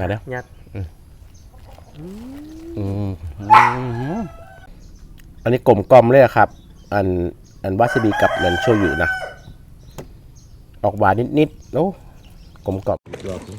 นะเด้อยัดอืมอืมอันนี้กลมกลอมเลยอะครับ อันอันวาซาบิกับนันโชยุนะ ออกหวานนิดๆโอ้กลมกล่อมรอบนี้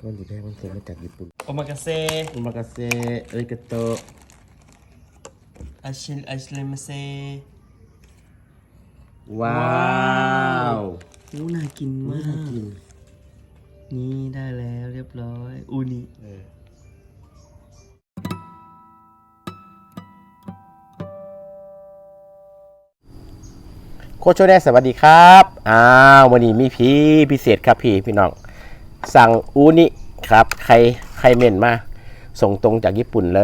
ก้อนสีแดงมันส่งมาจากญี่ปุ่นโอมากาเซโอมากาเซเอริกาโตอาชิลอาชิลมาเซว้าวโอ้น่ากินมาก นี่ได้แล้วเรียบร้อย อูนิโคชโชแดสวัสดีครับอ้าววันนี้มีพี่พิเศษครับพี่พี่น้อง สั่งอูนิครับ ใครใครเม่นมา ส่งตรงจากญี่ปุ่นเล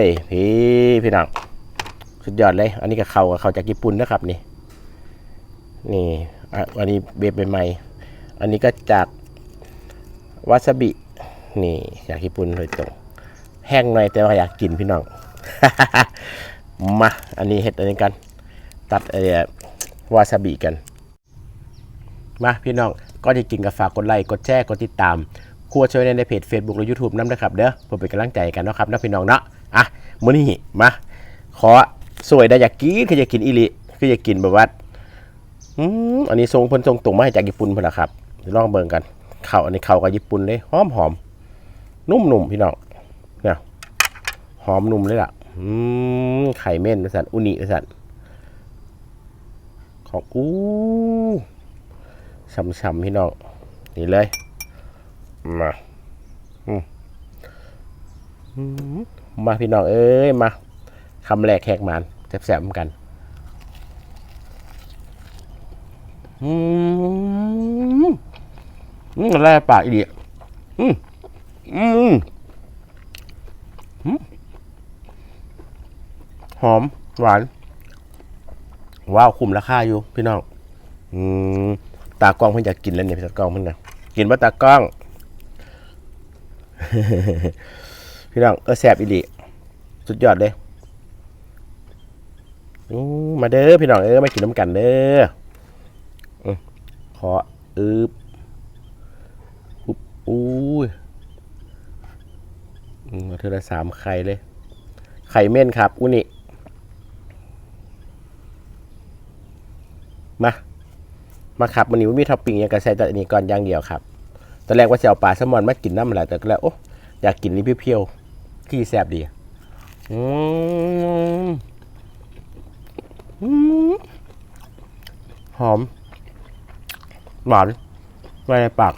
ย พี่พี่น้อง สุดยอดเลย อันนี้ก็เขากับเขาจากญี่ปุ่นนะครับนี่ นี่ อันนี้เบบใหม่ อันนี้ก็จากวาซาบิ นี่จากญี่ปุ่นเลยตรง แห้งหน่อยแต่ว่าอยากกินพี่น้อง มา อันนี้เห็ดอันนี้กัน ตัดเอ่อวาซาบิกัน มาพี่น้อง ก็จะกินกับฝากกดไลค์ กดแชร์ กดติดตาม ครัวช่วยในเพจ Facebook และ YouTube น้ำนะครับเด้อเพื่อเป็นกำลังใจกันนะครับนะพี่น้องเนาะ อะมื้อนี้มา ขอสวยได้อยากกินคืออยากกินอีหลิคืออยากกินแบบว่า อันนี้ทรงเพิ่นทรงตรงมาจากญี่ปุ่นเพิ่นนะครับลองเบิ่งกันเข้าอันนี้เข้ากับญี่ปุ่นเลยหอมหอมนุ่มนุ่มพี่น้องเนี่ยหอมนุ่มเลยล่ะอืมไข่เม่นนะสันอุนินะสันของอู้ช่ำๆพี่น้องนี่เลยมาอืมมาพี่น้องเอ้ยมาคำแรกแขกมันแซ่บๆกัน อืมอืมแร่ปากอีกอะอืมอืมอืมหอม หวาน ว้าว คุ้มราคาอยู่ พี่น้อง อืม ตากล้องเพิ่นอยากกินแล้วเนี่ยพี่ตากล้องเพิ่นนะกินป่ะตากล้อง พี่น้องเออแซ่บอีหลีสุดยอดเลยอู้มาเด้อพี่น้องเออมากินน้ำกันเด้อ ขออึบอุ๊บอุ้ยเธอละสามไข่เลย ไข่เม่นครับอุนิมา มาครับมันนี้ว่ามีท็อปปิ้งยังกระใส่แต่อันนี้ก่อนอย่างเดียวครับ ตอนแรกว่าจะเอาปลาแซลมอนมากินน้ำอะไรแต่ก็แล้วโอ้อยากกินนี่เพียวๆที่แซ่บดีอืมหอม หวานไว้ในปาก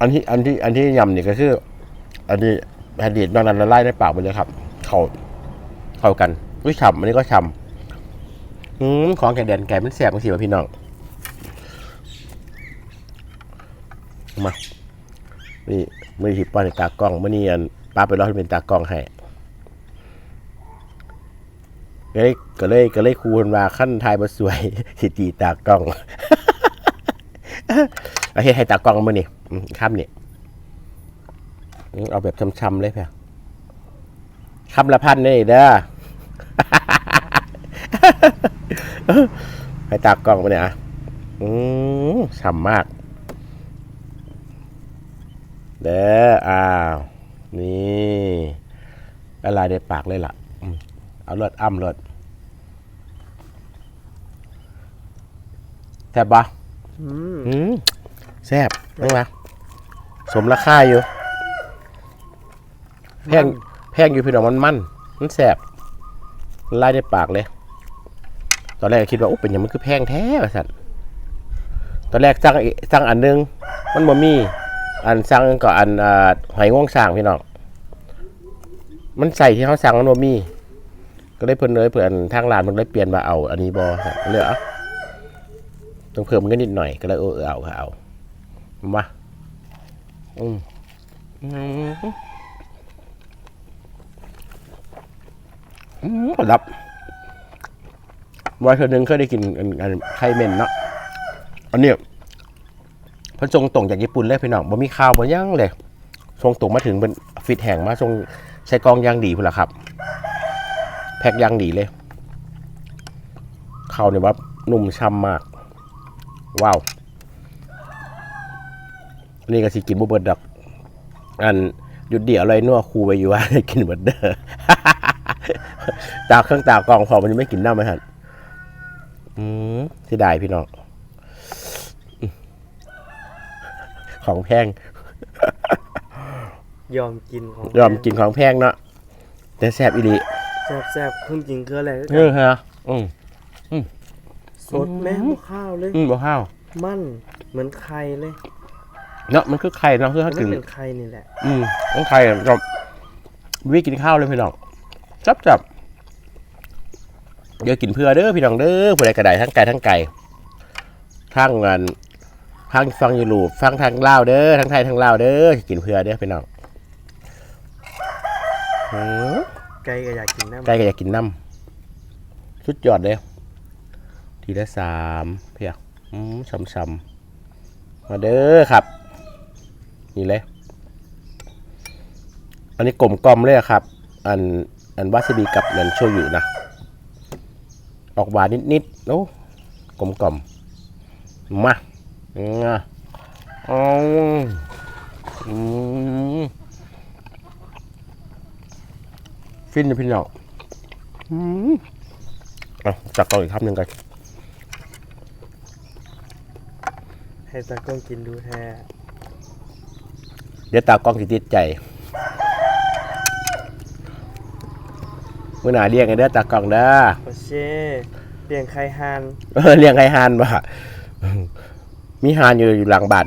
อันที่อันที่อันที่ยำนี่ก็คือ อันนี้แผ่นดินนอกนั้นละลายในปากไปเลยครับ เขาเข้ากันวิฉ่ำอันนี้ก็ฉ่ำอืมของแก่แดนไก่มันแสบมันสีวะพี่น้องมานี่มือหิบป้อนในตากล้องเมื่อนี้อันป้าไปรอให้เป็นตากล้องให้ ก็เลยก็เลยก็เลยคูณมาขั้นทายมาสวย สิตีตากล้องเอาเฮ็ดให้ตากล้องมือนี่อืมคำนี่เอาแบบช้ำๆเลยเพี่ยคำละพันนี่เด้อให้ตากล้องมาเนี่ยอะอืมฉ่ำมาก เด้ออ้าว นี่ละลายในปากเลยล่ะ เอาเลือดอ้ำเลือดแซ่บปะอืมอืมแซ่บนั่งมาสมราคาอยู่ แพงแพงอยู่พี่น้องมันมันมันแซ่บมันไล่ในปากเลย ตอนแรกคิดว่าโอ้เป็นหยังมันคือแพงแท้สัตว์ตอนแรกสั่งอีสั่งอันหนึง มันบ่มี อันสั่งก็อันอ่าหอยง่วงสร้างพี่น้องมันใส่ที่เขาสั่งมันบ่มี ก็เลยเพิ่นเลยเพิ่อนทางร้านมันเลยเปลี่ยนมาเอา อันนี้บ่ครับก็เลยเอต้องเพิ่มเงินนิดหน่อยก็เลยเออเอาค่ะเอามาอืมอืมอับวันเธอหนึ่งเคยได้กินอันอันไข่เม่นเนาะอันนี้พิ่นส่งตรงจากญี่ปุ่นเลยพี่น้องบ่มีข้าวบ่ยังเลยส่งตรงมาถึงเป็นฟิตแห้งมาส่งใช้กองยางดีพุ่นละครับ แพ็คอยางดีเลยข้าวเนี่ยว่านุ่มช่ำมาก ว้าว นี่ก็สิกินบ่เบิดดอก อันหยุดเดี๋ยวอะไรนัวครูไปอยู่ว่าได้กินเบิดเด้อตาเครื่องตากล้องพอมันยังไม่กินน้ำไหมฮะอืมเสียดายพี่น้องอืมของแพง ยอมกินของยอมกินของแพงเนาะแต่แซ่บอีหลี แซ่บแซ่บๆคุณกินคืออะไรเออฮะอืมสดแม่บ่ข้าวเลยอืมบ่ข้าว มันเหมือนไข่เลยเนาะมันคือไข่เนาะคือมัถ้านกินเป็นไข่นี่แหละ อืมต้องไข่อะเราวิกินข้าวเลยพี่น้องจับจับเดี๋ยวกินเพื่อเด้อพี่น้องเด้อผู้ใดกระไดทั้งไก่ทั้งไก่ทั้งงานทั้งฟังยูรูปฟังทางลาวเด้อทั้งไทยทั้งลาวเด้อกินเพื่อเด้อพี่น้องหือ ไก่ก็อยากกินน้ำไก่ก็อยากกินน้ำสุดยอดเลย ทีละสามเพียกอืมช้ำๆมาเด้อครับ นี่เลย อันนี้กลมกลอมเลยครับ อันอันวาซาบิกับนันโชยุนะ ออกหวานนิดๆโอ้กลมกลอมมาอืมอะอืมอืม ฟินนะพี่น้องอืมอะจับกล่องอีกคำหนึ่งกันให้ตากล้องกินดูแท้เดี๋ยวตากล้องสิติดใจเมื่อหนาเรียกไงเด้อตากล้องเด้อโอเช่เลี้ยงไข่ฮานเออเลี้ยงไก่ฮานบ่ะมีฮานอยู่อยู่หลังบ้าน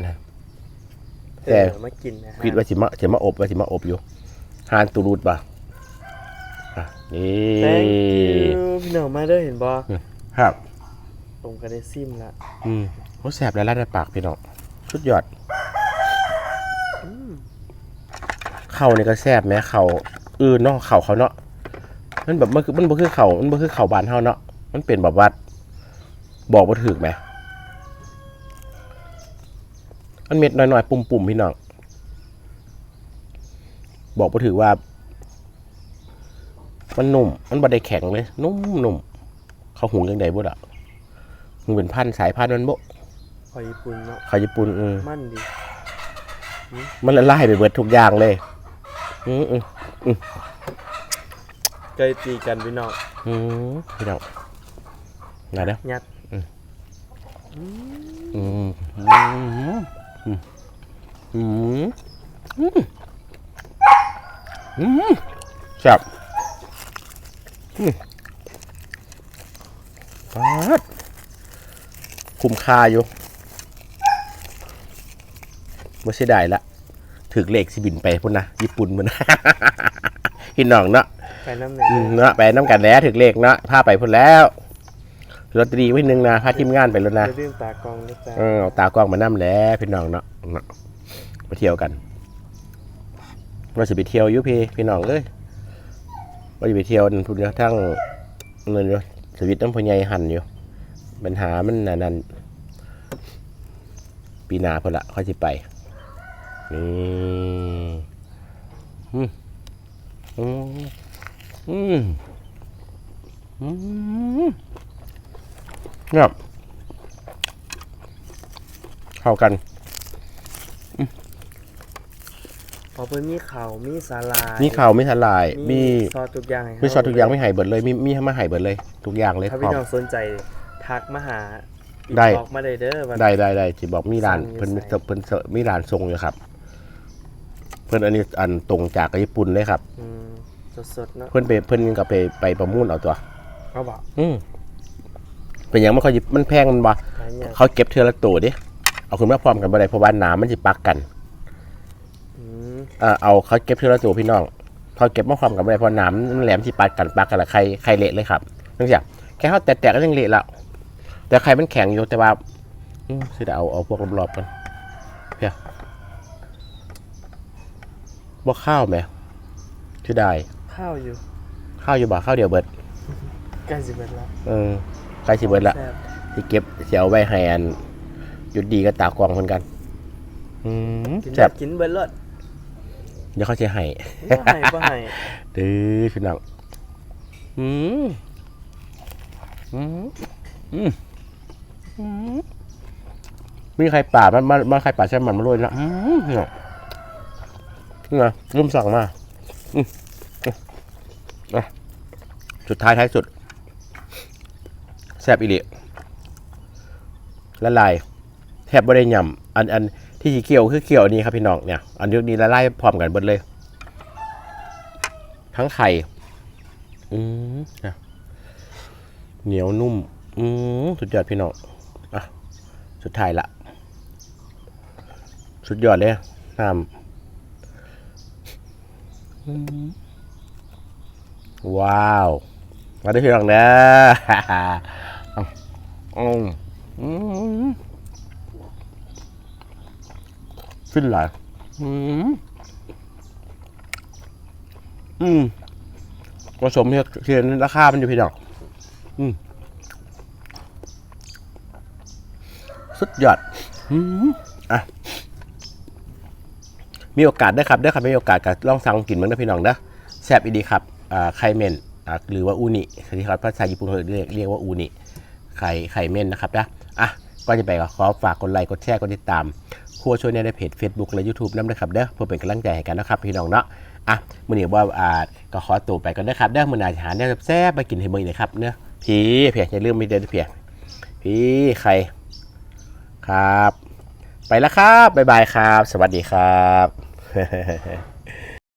แต่ เออมากินนะฮะคิดว่าสิมาสิมาอบว่าสิมาอบอยู่ฮานตูรูดบ่ะอะ นี่ thank you พี่น้องมาเด้อเห็นบ่ครับผมก็ได้ซิมละอืมโอ้แสบแล้วลาดในปากพี่น้องสุดยอดเข่านี่ก็แสบแม้เข่าอือเนาะเข่าเขาเนาะมันแบบมันคือมันบ่คือเข่ามันบ่คือเข่าบานเฮาเนาะมันเป็นแบบว่าบอกบ่ถูกไหมมันเม็ดน้อยๆ ปุ่มๆพี่น้องบอกบ่ถูกว่า มันนุ่ม มันบ่ได้แข็งเลย นุ่มๆเขาหุงจังไดบ่ล่ะมึงเป็นพันธุ์สายพันธุ์มันบ่หอยญี่ปุ่นเนาะเขาญี่ปุ่นอืมมันดีมันละลายไปเบิดทุกอย่างเลยอืมอืมไก่ตีกันพี่น้องอืมพี่น้องไงเด้อยัดอืมอืมอืมอืมอืมอืมแซ่บ อืมปาดคุ้มค่าอยู่ไม่ใช่ได้ละถึกเลขสิบินไปพุ่นนะญี่ปุ่นมันพี่น้องเนาะไปน้ำเนอืมยเนาะไปน้ำกันแล้วถึกเลขเนาะพาไปพุ่นแล้วลอตเตอรี่ไว้หนึ่งนะพาทีมงานไปแล้วนะจะดื่มตากล้องนะจ๊ะเออเอาตากล้องมานั่มแล้วพี่น้องเนาะเนาะไปเที่ยวกันว่าจะไปเที่ยวอยุพี่พี่น้องเลย ว่าจะไปเที่ยวนั่นพุ่นเดียวทั้งนั่นอยู่สวิตน้ำพญายหันอยู่ปัญหามันนั่นนั่นปีหนาพุ่นละค่อยสิไปนี่อืมอืมอืมอืมเนี่ยเข้ากัน พอเพิ่นมีข่าวมีสาลายมีข่าวมีทลายมีซอสทุกอย่างให้มีซอสทุกอย่างไม่หายเบิดเลย มีมีมาหายเบิดเลย ทุกอย่างเลยถ้าพพี่ร้อม น้องสนใจทักมาหาได้ บอกมาได้เด้อวันได้ได้ได้ที่บอกมีร้านสั่งอยู่เพิ่นใส่ เพิ่นมีร้านทรงอยู่ครับ เพิ่นอันนี้อันตรงจากญี่ปุ่นเลยครับ อืมสดๆเนาะเพิ่นไปเพิ่นก็ไปไปประมูลเอาตัว เอาบ่อืมเป็นอย่างมันเขามันแพงมันบ่หลายอย่างเขาเก็บเทือละตัวดิเอาขึ้นมาพร้อมกันบ่ได้เพราะว่าน้ำมันสิปักกัน อืมอ่าเอาเขาเก็บเทือละตัวพี่น้องเขาเก็บมาพร้อมกันบ่ได้เพราะน้ำมันแหลมสิปักกันปักกันละใครใครเละเลยครับเนื่องจากแค่เขาแตะๆก็ยังเละแล้วแต่ใครมันแข็งอยู่แต่ว่าอืมสิได้เอาเอาพวกรอบๆกันเพียบ่ข้าวไหมที่ได้ข้าวอยู่ ข้าวอยู่บ่ข้าวเดียวเบิดใกล้สิเบิดแล้วเออใกล้สิเบิดละแซ่บที่เก็บเสียเอาไว้ให้อันหยุดดีก็ตากวางเหมือนกันอืมกินแซ่บกินเบิดเลิศ เดี๋ยวเขาจะให้บ่ให้บ่ให้ดื้อพี่น้องอืมอืมอืมอืมมีใครป่ามันมันมันใครป่าใช่มันมาเลยนะอืมเนี่ยนี่ไงลืมสั่งมาอืมอะสุดท้ายท้ายสุด แซ่บอีหลีละลายแทบไม่ได้ยำอันอัน ที่สีเขียวคือเขียวนี้ครับพี่น้องเนี่ยอันนี้นี้ละลายพร้อมกันหมดเลย ทั้งไข่อืมเนี่ยเหนียวนุ่ม อืมสุดยอดพี่น้องอะสุดท้ายละสุดยอดเลยน้ำว้าว มาได้พี่น้องนะอืมอืม ฟินหลายอืมอืมผสมเทียเทียนราคามันอยู่พี่น้องอืมสุดยอดอืมอะมีโอกาสได้อครับได้อครับมีโอกาสกับลองสั่งกินมั้งนะพี่น้องนะแซ่บอีดีครับอ่าไข่เม่นอ่าหรือว่าอูนิที่เขาภาษาญี่ปุ่นเขาเรียกเรียกว่าอูนิไข่ไข่เม่นนะครับนะอะก่อนจะไปก็ขอฝากกดไลค์กดแชร์กดติดตาม ครัวช่วยในเพจ Facebook และ YouTube น้ำนะครับเด้อเพื่อเป็นกำลังใจให้กันนะครับพี่น้องเนาะอะมื้อนี้ว่าอ่าก็ขอตัวไปก่อนนะครับเด้อมื้อหน้าจะหาแนวแซ่บๆมากินให้เบิ่งอีกนะครับเนาะพี่เพียอย่าลืมไม่เดินเพียพี่ใครครับ ไปแล้วครับบ๊ายบายครับ สวัสดีครับ